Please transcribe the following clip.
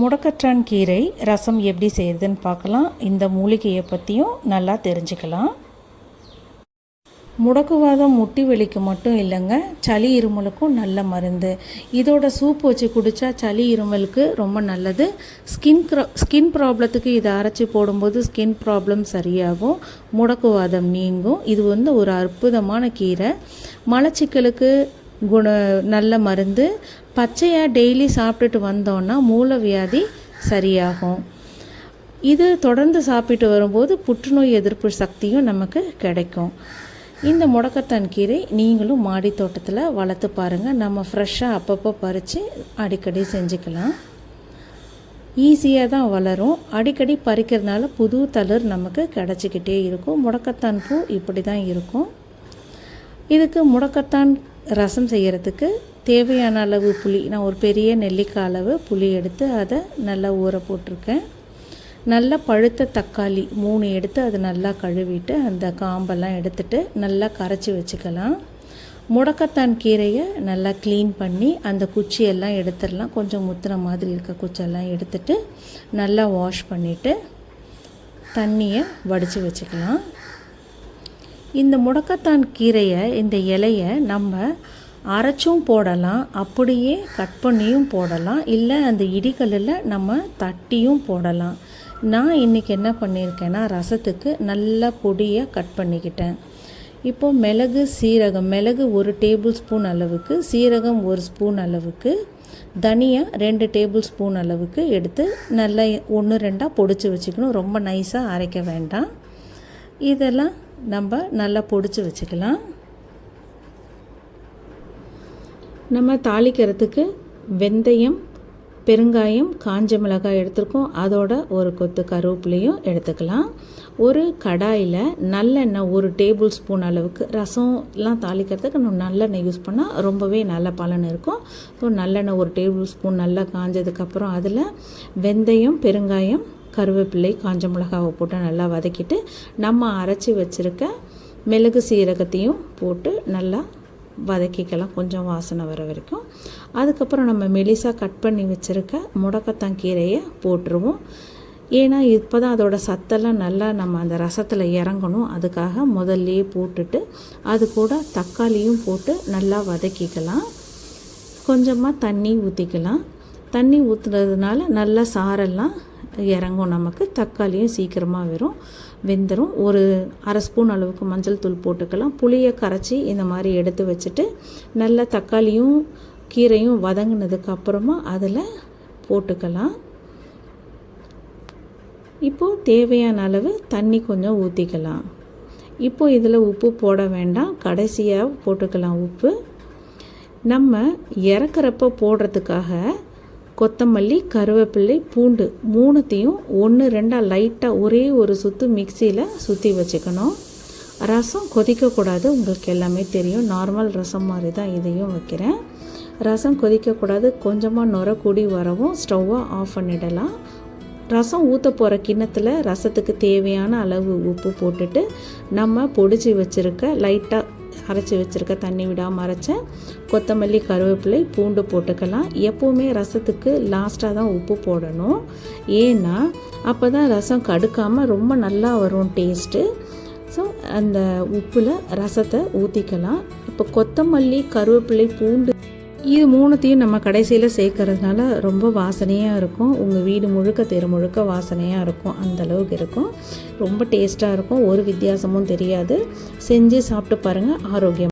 முடக்கற்றான் கீரை ரசம் எப்படி செய்யுதுன்னு பார்க்கலாம். இந்த மூலிகையை பற்றியும் நல்லா தெரிஞ்சுக்கலாம். முடக்குவாதம் முட்டி வலிக்கு மட்டும் இல்லைங்க சளி இருமலுக்கும் நல்ல மருந்து. இதோட சூப் வச்சு குடித்தா சளி இருமலுக்கு ரொம்ப நல்லது. ஸ்கின் ஸ்கின் ப்ராப்ளத்துக்கு இதை அரைச்சி போடும்போது ஸ்கின் ப்ராப்ளம் சரியாகும் முடக்குவாதம் நீங்கும். இது வந்து ஒரு அற்புதமான கீரை. மலச்சிக்கலுக்கு குண நல்ல மருந்து பச்சையாக டெய்லி சாப்பிட்டுட்டு வந்தோன்னா மூலவியாதி சரியாகும். இது தொடர்ந்து சாப்பிட்டு வரும்போது புற்றுநோய் எதிர்ப்பு சக்தியும் நமக்கு கிடைக்கும். இந்த முடக்கத்தான் கீரை நீங்களும் மாடி தோட்டத்தில் வளர்த்து பாருங்கள் நம்ம ஃப்ரெஷ்ஷாக அப்பப்போ பறித்து அடிக்கடி செஞ்சுக்கலாம். ஈஸியாக தான் வளரும். அடிக்கடி பறிக்கிறதுனால புது தளிர் நமக்கு கிடச்சிக்கிட்டே இருக்கும். முடக்கத்தான் பூ இப்படி தான் இருக்கும். இதுக்கு முடக்கத்தான் ரசம் செய்கிறதுக்கு தேவையான அளவு புளி நான் ஒரு பெரிய நெல்லிக்காய் அளவு புளி எடுத்து அதை நல்லா ஊற போட்டிருக்கேன். நல்லா பழுத்த தக்காளி மூணு எடுத்து அதை நல்லா கழுவிட்டு அந்த காம்பெல்லாம் எடுத்துட்டு நல்லா கரைச்சி வச்சுக்கலாம். முடக்கத்தான் கீரையை நல்லா க்ளீன் பண்ணி அந்த குச்சியெல்லாம் எடுத்துடலாம். கொஞ்சம் முத்துன மாதிரி இருக்க குச்சியெல்லாம் எடுத்துட்டு நல்லா வாஷ் பண்ணிவிட்டு தண்ணியை வடித்து வச்சுக்கலாம். இந்த முடக்கத்தான் கீரையை இந்த இலையை நம்ம அரைச்சும் போடலாம் அப்படியே கட் பண்ணியும் போடலாம் இல்லை அந்த இடிக்கல்லில் நம்ம தட்டியும் போடலாம். நான் இன்றைக்கி என்ன பண்ணியிருக்கேன்னா ரசத்துக்கு நல்லா பொடியை கட் பண்ணிக்கிட்டேன். இப்போது மிளகு சீரகம் மிளகு ஒரு டேபிள் ஸ்பூன் அளவுக்கு சீரகம் ஒரு ஸ்பூன் அளவுக்கு தனியா ரெண்டு டேபிள் ஸ்பூன் அளவுக்கு எடுத்து நல்லா ஒன்று ரெண்டாக பொடிச்சு வச்சுக்கணும். ரொம்ப நைஸாக அரைக்க வேண்டாம். இதெல்லாம் நம்ம நல்லா பொடிச்சு வச்சுக்கலாம். நம்ம தாளிக்கிறதுக்கு வெந்தயம் பெருங்காயம் காஞ்ச மிளகாய் எடுத்துருக்கோம். அதோட ஒரு கொத்து கருவேப்பிலையும் எடுத்துக்கலாம். ஒரு கடாயில் நல்லெண்ணெய் ஒரு டேபிள் ஸ்பூன் அளவுக்கு ரசம்லாம் தாளிக்கிறதுக்கு நம்ம நல்லெண்ணெய் யூஸ் பண்ணால் ரொம்பவே நல்ல பலன் இருக்கும். ஸோ நல்லெண்ணெய் ஒரு டேபிள் ஸ்பூன் நல்லா காஞ்சதுக்கப்புறம் அதில் வெந்தயம் பெருங்காயம் கருவேப்பிலை காஞ்ச மிளகாவை போட்டு நல்லா வதக்கிட்டு நம்ம அரைச்சி வச்சுருக்க மிளகு சீரகத்தையும் போட்டு நல்லா வதக்கிக்கலாம். கொஞ்சம் வாசனை வர வரைக்கும். அதுக்கப்புறம் நம்ம மெலிசாக கட் பண்ணி வச்சுருக்க முடக்கத்தான் கீரையை போட்டுருவோம். ஏன்னா இப்போ தான் அதோட சத்தெல்லாம் நல்லா நம்ம அந்த ரசத்தில் இறங்கணும். அதுக்காக முதல்லையே போட்டுட்டு அது கூட தக்காளியும் போட்டு நல்லா வதக்கிக்கலாம். கொஞ்சமாக தண்ணி ஊற்றிக்கலாம் தண்ணி ஊற்றுறதுனால நல்லா சாரெல்லாம் இறங்கும். நமக்கு தக்காளியும் சீக்கிரமாக வரும் வெந்துடும் ஒரு அரை ஸ்பூன் அளவுக்கு மஞ்சள் தூள் போட்டுக்கலாம். புளியை கரைச்சி இந்த மாதிரி எடுத்து வச்சுட்டு நல்லா தக்காளியும் கீரையும் வதங்கினதுக்கு அப்புறமா அதில் போட்டுக்கலாம். இப்போது தேவையான அளவு தண்ணி கொஞ்சம் ஊற்றிக்கலாம் இப்போ இதில் உப்பு போட வேண்டாம். கடைசியாக போட்டுக்கலாம் உப்பு. நம்ம இறக்குறப்ப போடுறதுக்காக கொத்தமல்லி கருவேப்பிள்ளை பூண்டு மூணுத்தையும் ஒன்று ரெண்டாக லைட்டாக ஒரே ஒரு சுற்று மிக்சியில் சுற்றி வச்சுக்கணும். ரசம் கொதிக்கக்கூடாது உங்களுக்கு எல்லாமே தெரியும். நார்மல் ரசம் மாதிரி தான் இதையும் வைக்கிறேன். ரசம் கொதிக்கக்கூடாது கொஞ்சமாக நுர கூடி வரவும் ஸ்டவ்வை ஆஃப் பண்ணிடலாம். ரசம் ஊற்ற போகிற கிண்ணத்தில் ரசத்துக்கு தேவையான அளவு உப்பு போட்டுட்டு நம்ம பொடிச்சு வச்சுருக்க லைட்டாக அரைச்சி வச்சுருக்க தண்ணி விடாமல் அரைச்ச கொத்தமல்லி கருவேப்பிலை பூண்டு போட்டுக்கலாம். எப்போவுமே ரசத்துக்கு லாஸ்ட்டாக தான் உப்பு போடணும். ஏன்னா அப்போ தான் ரசம் கடுக்காமல் ரொம்ப நல்லா வரும் டேஸ்ட்டு ஸோ அந்த உப்பில் ரசத்தை ஊற்றிக்கலாம் இப்போ கொத்தமல்லி கருவேப்பிலை பூண்டு இது மூணுத்தையும் நம்ம கடைசியில் சேர்க்கறதுனால ரொம்ப வாசனையாக இருக்கும். உங்கள் வீடு முழுக்க தெரு முழுக்க வாசனையாக இருக்கும். அந்த அளவுக்கு இருக்கும். ரொம்ப டேஸ்ட்டாக இருக்கும். ஒரு வித்தியாசமும் தெரியாது. செஞ்சு சாப்பிட்டு பாருங்கள் ஆரோக்கியம்